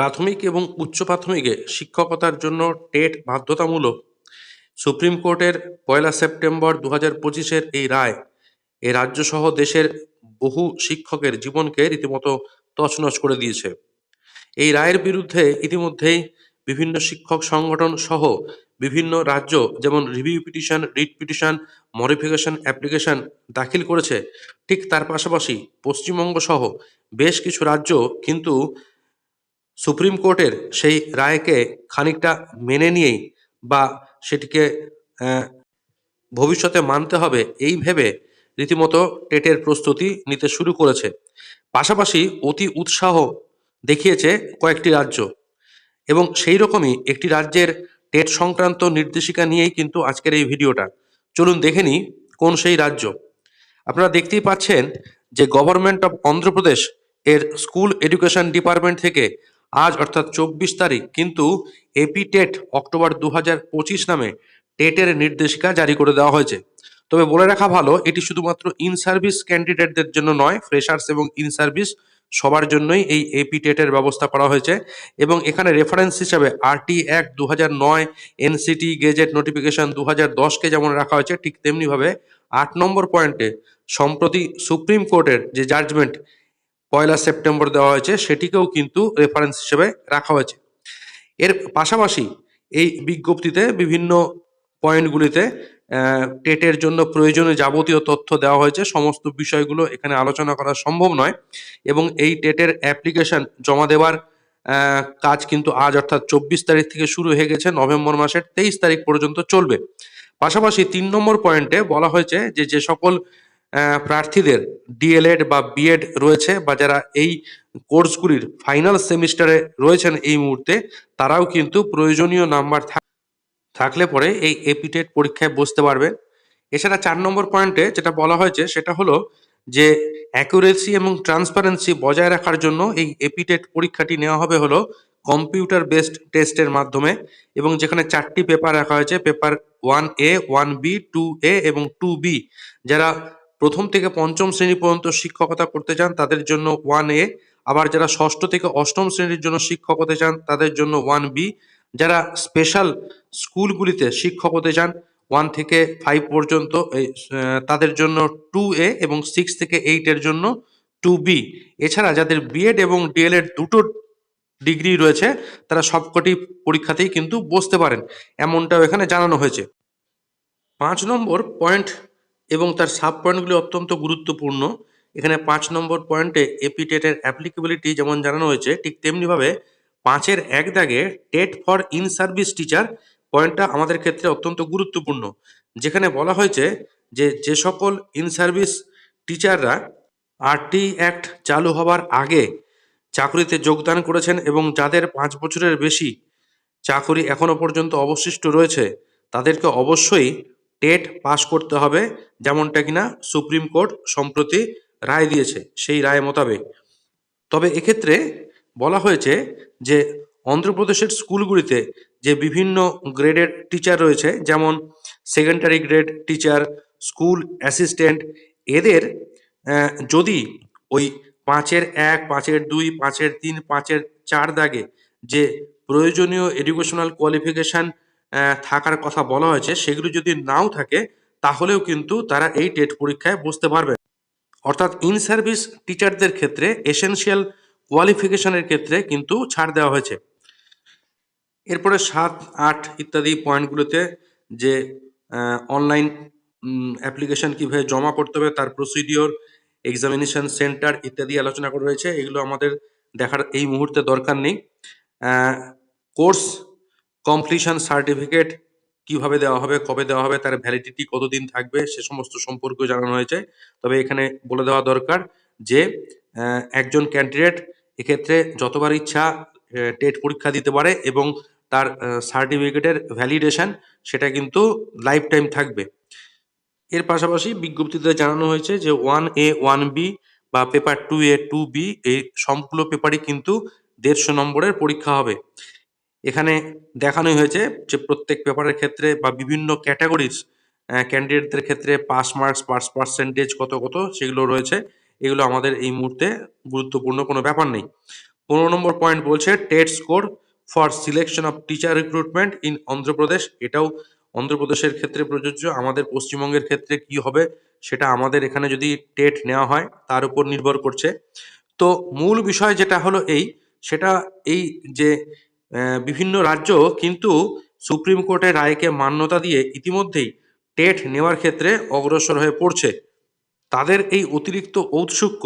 প্রাথমিক এবং উচ্চ প্রাথমিকে শিক্ষকতার জন্য টেট বাধ্যতামূলক সুপ্রিম কোর্টের পয়লা সেপ্টেম্বর দু হাজার পঁচিশের এই রায় এ রাজ্যসহ দেশের বহু শিক্ষকের জীবনকে রীতিমতো তছনছ করে দিয়েছে। এই রায়ের বিরুদ্ধে ইতিমধ্যেই বিভিন্ন শিক্ষক সংগঠন সহ বিভিন্ন রাজ্য যেমন review petition, writ petition, modification application দাখিল করেছে, ঠিক তার পাশাপাশি পশ্চিমবঙ্গ সহ বেশ কিছু রাজ্য কিন্তু সুপ্রিম কোর্টের সেই রায়কে খানিকটা মেনে নিয়েই বা সেটিকে ভবিষ্যতে মানতে হবে এই ভেবে রীতিমতো টেটের প্রস্তুতি নিতে শুরু করেছে। পাশাপাশি অতি উৎসাহ দেখিয়েছে কয়েকটি রাজ্য এবং সেই রকমই একটি রাজ্যের টেট সংক্রান্ত নির্দেশিকা নিয়েই কিন্তু আজকের এই ভিডিওটা। চলুন দেখে নিই কোন সেই রাজ্য। আপনারা দেখতেই পাচ্ছেন যে গভর্নমেন্ট অফ অন্ধ্রপ্রদেশ এর স্কুল এডুকেশন ডিপার্টমেন্ট থেকে আজ অর্থাৎ চব্বিশ তারিখ, কিন্তু এপি টেট অক্টোবর দু হাজার পঁচিশ নামে টেটের নির্দেশিকা জারি করে দেওয়া হয়েছে। তবে বলে রাখা ভালো, এটি শুধুমাত্র ইন সার্ভিস ক্যান্ডিডেটদের জন্য নয়, ফ্রেশার্স এবং ইন সার্ভিস সবার জন্যই এই এপি টেটের ব্যবস্থা করা হয়েছে এবং এখানে রেফারেন্স হিসাবে আরটি অ্যাক্ট দু হাজার নয়, এনসিটি গেজেট নোটিফিকেশন দু হাজার দশকে যেমন রাখা হয়েছে, ঠিক তেমনিভাবে আট নম্বর পয়েন্টে সম্প্রতি সুপ্রিম কোর্টের যে জাজমেন্ট পয়লা সেপ্টেম্বর দেওয়া হয়েছে, সেটিকেও কিন্তু রেফারেন্স হিসেবে রাখা হয়েছে। এর পাশাপাশি এই বিজ্ঞপ্তিতে বিভিন্ন পয়েন্টগুলিতে টেটের জন্য প্রয়োজনীয় যাবতীয় তথ্য দেওয়া হয়েছে। সমস্ত বিষয়গুলো এখানে আলোচনা করা সম্ভব নয় এবং এই টেটের অ্যাপ্লিকেশন জমা দেওয়ার কাজ কিন্তু আজ অর্থাৎ চব্বিশ তারিখ থেকে শুরু হয়ে গেছে, নভেম্বর মাসের তেইশ তারিখ পর্যন্ত চলবে। পাশাপাশি তিন নম্বর পয়েন্টে বলা হয়েছে যে যে সকল প্রার্থীদের ডিএলএড বা বিএড রয়েছে বা যারা এই কোর্সগুলির ফাইনাল সেমিস্টারে রয়েছেন এই মুহূর্তে, তারাও কিন্তু প্রয়োজনীয় নাম্বার থাক- থাকলে পরে এই এপিটেট পরীক্ষায় বসতে পারবে এছাড়া চার নম্বর পয়েন্টে যেটা বলা হয়েছে, সেটা হলো যে অ্যাকুরেসি এবং ট্রান্সপারেন্সি বজায় রাখার জন্য এই এপিটেট পরীক্ষাটি নেওয়া হবে হলো কম্পিউটার বেসড টেস্টের মাধ্যমে এবং যেখানে চারটি পেপার রাখা হয়েছে paper one A one B two A এবং টু বি যারা প্রথম থেকে পঞ্চম শ্রেণি পর্যন্ত শিক্ষকতা করতে চান, তাদের জন্য ওয়ান এ আবার যারা ষষ্ঠ থেকে অষ্টম শ্রেণির জন্য শিক্ষক হতে চান, তাদের জন্য ওয়ান বি যারা স্পেশাল স্কুলগুলিতে শিক্ষক হতে চান ওয়ান থেকে ফাইভ পর্যন্ত তাদের জন্য টু এ এবং সিক্স থেকে এইটের জন্য টু বি এছাড়া যাদের বিএড এবং ডিএলএড দুটো ডিগ্রি রয়েছে, তারা সবকটি পরীক্ষাতেই কিন্তু বসতে পারেন। এমনটাও এখানে জানানো হয়েছে। পাঁচ নম্বর পয়েন্ট এবং তার সাব পয়েন্টগুলি অত্যন্ত গুরুত্বপূর্ণ। এখানে পাঁচ নম্বর পয়েন্টে এপিটেটের অ্যাপ্লিকেবিলিটি যেমন জানানো হয়েছে, ঠিক তেমনিভাবে পাঁচের এক দাগে TET for in service teacher পয়েন্টটা আমাদের ক্ষেত্রে অত্যন্ত গুরুত্বপূর্ণ। যেখানে বলা হয়েছে যে যে সকল ইন সার্ভিস টিচাররা আরটি অ্যাক্ট চালু হবার আগে চাকরিতে যোগদান করেছেন এবং যাদের পাঁচ বছরের বেশি চাকরি এখনও পর্যন্ত অবশিষ্ট রয়েছে, তাদেরকে অবশ্যই টেট পাশ করতে হবে, যেমনটা কিনা সুপ্রিম কোর্ট সম্প্রতি রায় দিয়েছে, সেই রায় মোতাবেক। তবে এক্ষেত্রে বলা হয়েছে যে, অন্ধ্রপ্রদেশের স্কুলগুলিতে যে বিভিন্ন গ্রেডের টিচার রয়েছে, যেমন secondary grade teacher, school assistant, এদের যদি ওই পাঁচের এক, পাঁচের দুই, পাঁচের তিন, পাঁচের চার দাগে যে প্রয়োজনীয় এডুকেশনাল কোয়ালিফিকেশন থাকার কথা বলা হয়েছে, সেগুলো যদি নাও থাকে, তাহলেও কিন্তু তারা এই টেট পরীক্ষায় বসতে পারবে। অর্থাৎ ইন সার্ভিস টিচারদের ক্ষেত্রে, এসেনশিয়াল কোয়ালিফিকেশনের ক্ষেত্রে কিন্তু ছাড় দেওয়া হয়েছে। এরপরে সাত, আট ইত্যাদি পয়েন্টগুলোতে যে অনলাইন অ্যাপ্লিকেশন কীভাবে জমা করতে হবে, তার প্রসিডিওর, এক্সামিনেশন সেন্টার ইত্যাদি আলোচনা করা রয়েছে এগুলো আমাদের দেখার এই মুহূর্তে দরকার নেই। কোর্স কমপ্লিশন সার্টিফিকেট কীভাবে দেওয়া হবে, কবে দেওয়া হবে, তার ভ্যালিডিটি কতদিন থাকবে, সে সমস্ত সম্পর্কেও জানানো হয়েছে। তবে এখানে বলে দেওয়া দরকার যে একজন ক্যান্ডিডেট এক্ষেত্রে যতবার ইচ্ছা টেট পরীক্ষা দিতে পারে এবং তার সার্টিফিকেটের ভ্যালিডেশন সেটা কিন্তু লাইফ টাইম থাকবে। এর পাশাপাশি বিজ্ঞপ্তিতে জানানো হয়েছে যে ওয়ান এ ওয়ান বি বা paper two A two B এই সবগুলো পেপারই কিন্তু দেড়শো নম্বরের পরীক্ষা হবে। এখানে দেখানো হয়েছে যে প্রত্যেক পেপারের ক্ষেত্রে বা বিভিন্ন ক্যাটাগরিজ ক্যান্ডিডেটদের ক্ষেত্রে পাস মার্কস পাস পার্সেন্টেজ কত কত সেগুলো রয়েছে। এগুলো আমাদের এই মুহূর্তে গুরুত্বপূর্ণ কোনো ব্যাপার নেই। পনেরো নম্বর পয়েন্ট বলছে TET score for selection of teacher recruitment in Andhra Pradesh এটাও অন্ধ্রপ্রদেশের ক্ষেত্রে প্রযোজ্য। আমাদের পশ্চিমবঙ্গের ক্ষেত্রে কি হবে সেটা আমাদের এখানে যদি টেট নেওয়া হয়, তার উপর নির্ভর করছে। তো মূল বিষয় যেটা হলো এই, সেটা এই যে বিভিন্ন রাজ্য কিন্তু সুপ্রিম কোর্টের রায়কে মান্যতা দিয়ে ইতিমধ্যেই টেট নেওয়ার ক্ষেত্রে অগ্রসর হয়ে পড়ছে। তাদের এই অতিরিক্ত ঔৎসুক্য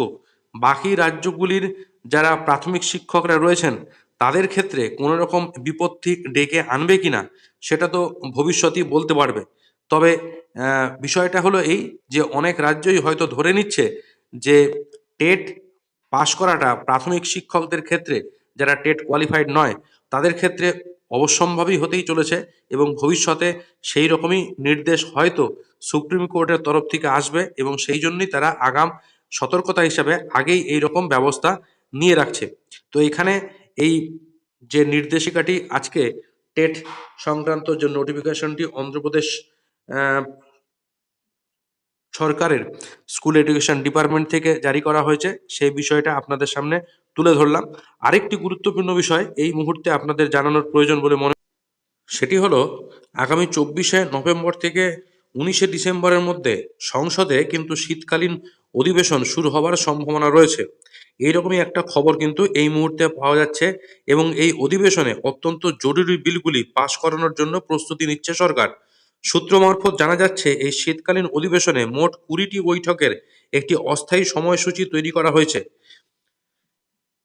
বাকি রাজ্যগুলির যারা প্রাথমিক শিক্ষকরা রয়েছেন, তাদের ক্ষেত্রে কোনো রকম বিপত্তি ডেকে আনবে কিনা সেটা তো ভবিষ্যতই বলতে পারবে। তবে বিষয়টা হলো এই যে অনেক রাজ্যই হয়তো ধরে নিচ্ছে যে টেট পাশ করাটা প্রাথমিক শিক্ষকদের ক্ষেত্রে যারা টেট কোয়ালিফাইড নয় তাদের ক্ষেত্রে অবশ্যম্ভাবী হতেই চলেছে এবং ভবিষ্যতে সেই রকমই নির্দেশ হয়তো সুপ্রিম কোর্টের তরফ থেকে আসবে এবং সেই জন্যই তারা আগাম সতর্কতা হিসাবে আগেই এই রকম ব্যবস্থা নিয়ে রাখছে। তো এখানে এই যে নির্দেশিকাটি আজকে টেট সংক্রান্ত যে নোটিফিকেশনটি অন্ধ্রপ্রদেশ সরকারের স্কুল এডুকেশন ডিপার্টমেন্ট থেকে জারি করা হয়েছে, সেই বিষয়টা আপনাদের সামনে তুলে ধরলাম। আরেকটি গুরুত্বপূর্ণ বিষয় এই মুহূর্তে আপনাদের জানানোর প্রয়োজন বলে মনে সেটি হলো, আগামী চব্বিশে নভেম্বর থেকে উনিশে ডিসেম্বরের মধ্যে সংসদে কিন্তু শীতকালীন অধিবেশন শুরু হওয়ার সম্ভাবনা রয়েছে। এইরকমই একটা খবর কিন্তু এই মুহূর্তে পাওয়া যাচ্ছে এবং এই অধিবেশনে অত্যন্ত জরুরি বিলগুলি পাশ করানোর জন্য প্রস্তুতি নিচ্ছে সরকার। সূত্র মারফত জানা যাচ্ছে, এই শীতকালীন অধিবেশনে মোট কুড়িটি বৈঠকের একটি অস্থায়ী সময়সূচি তৈরি করা হয়েছে।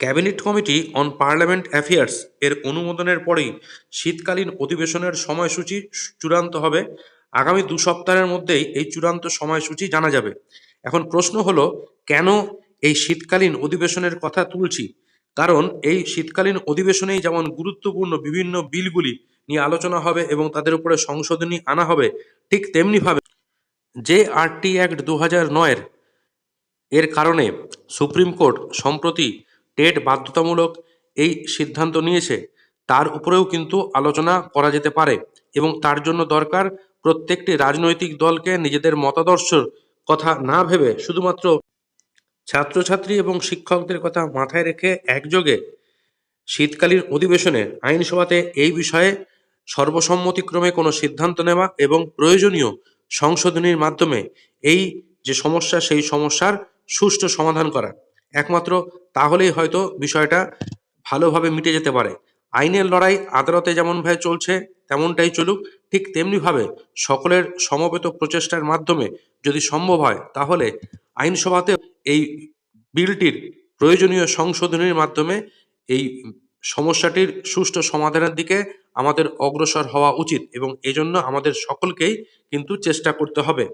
Cabinet committee on parliament affairs এর অনুমোদনের পরেই শীতকালীন অধিবেশনের সময়সূচি চূড়ান্ত হবে। আগামী দু সপ্তাহের মধ্যেই এই চূড়ান্ত সময়সূচি জানা যাবে। এখন প্রশ্ন হলো, কেন এই শীতকালীন অধিবেশনের কথা তুলছি? কারণ এই শীতকালীন অধিবেশনেই যেমন গুরুত্বপূর্ণ বিভিন্ন বিলগুলি নিয়ে আলোচনা হবে এবং তাদের উপরে সংশোধনী আনা হবে, ঠিক তেমনিভাবে যে আরটি অ্যাক্ট দু হাজার নয়ের এর কারণে সুপ্রিম কোর্ট সম্প্রতি টেট বাধ্যতামূলক এই সিদ্ধান্ত নিয়েছে। তার উপরেও কিন্তু আলোচনা করা যেতে পারে এবং তার জন্য দরকার প্রত্যেকটি রাজনৈতিক দলকে নিজেদের মতাদর্শর কথা না ভেবে শুধুমাত্র ছাত্রছাত্রী এবং শিক্ষকদের কথা মাথায় রেখে একযোগে শীতকালীন অধিবেশনে আইনসভাতে এই বিষয়ে সর্বসম্মতিক্রমে কোনো সিদ্ধান্ত নেওয়া এবং প্রয়োজনীয় সংশোধনীর মাধ্যমে এই যে সমস্যা, সেই সমস্যার সুষ্ঠু সমাধান করা। একমাত্র তাহলেই হয়তো বিষয়টা ভালোভাবে মিটে যেতে পারে। আইনের লড়াই আদালতে যেমনভাবে চলছে, তেমনটাই চলুক। ঠিক তেমনিভাবে সকলের সমবেত প্রচেষ্টার মাধ্যমে যদি সম্ভব হয়, তাহলে আইনসভাতে এই বিলটির প্রয়োজনীয় সংশোধনীর মাধ্যমে এই সমস্যাটির সুষ্ঠু সমাধানের দিকে আমাদের অগ্রসর হওয়া উচিত এবং এজন্য আমাদের সকলকেই কিন্তু চেষ্টা করতে হবে।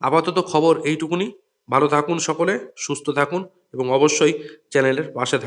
আপাতত খবর এইটুকুনি। ভালো থাকুন সকলে, সুস্থ থাকুন এবং অবশ্যই চ্যানেলের পাশে থাকুন।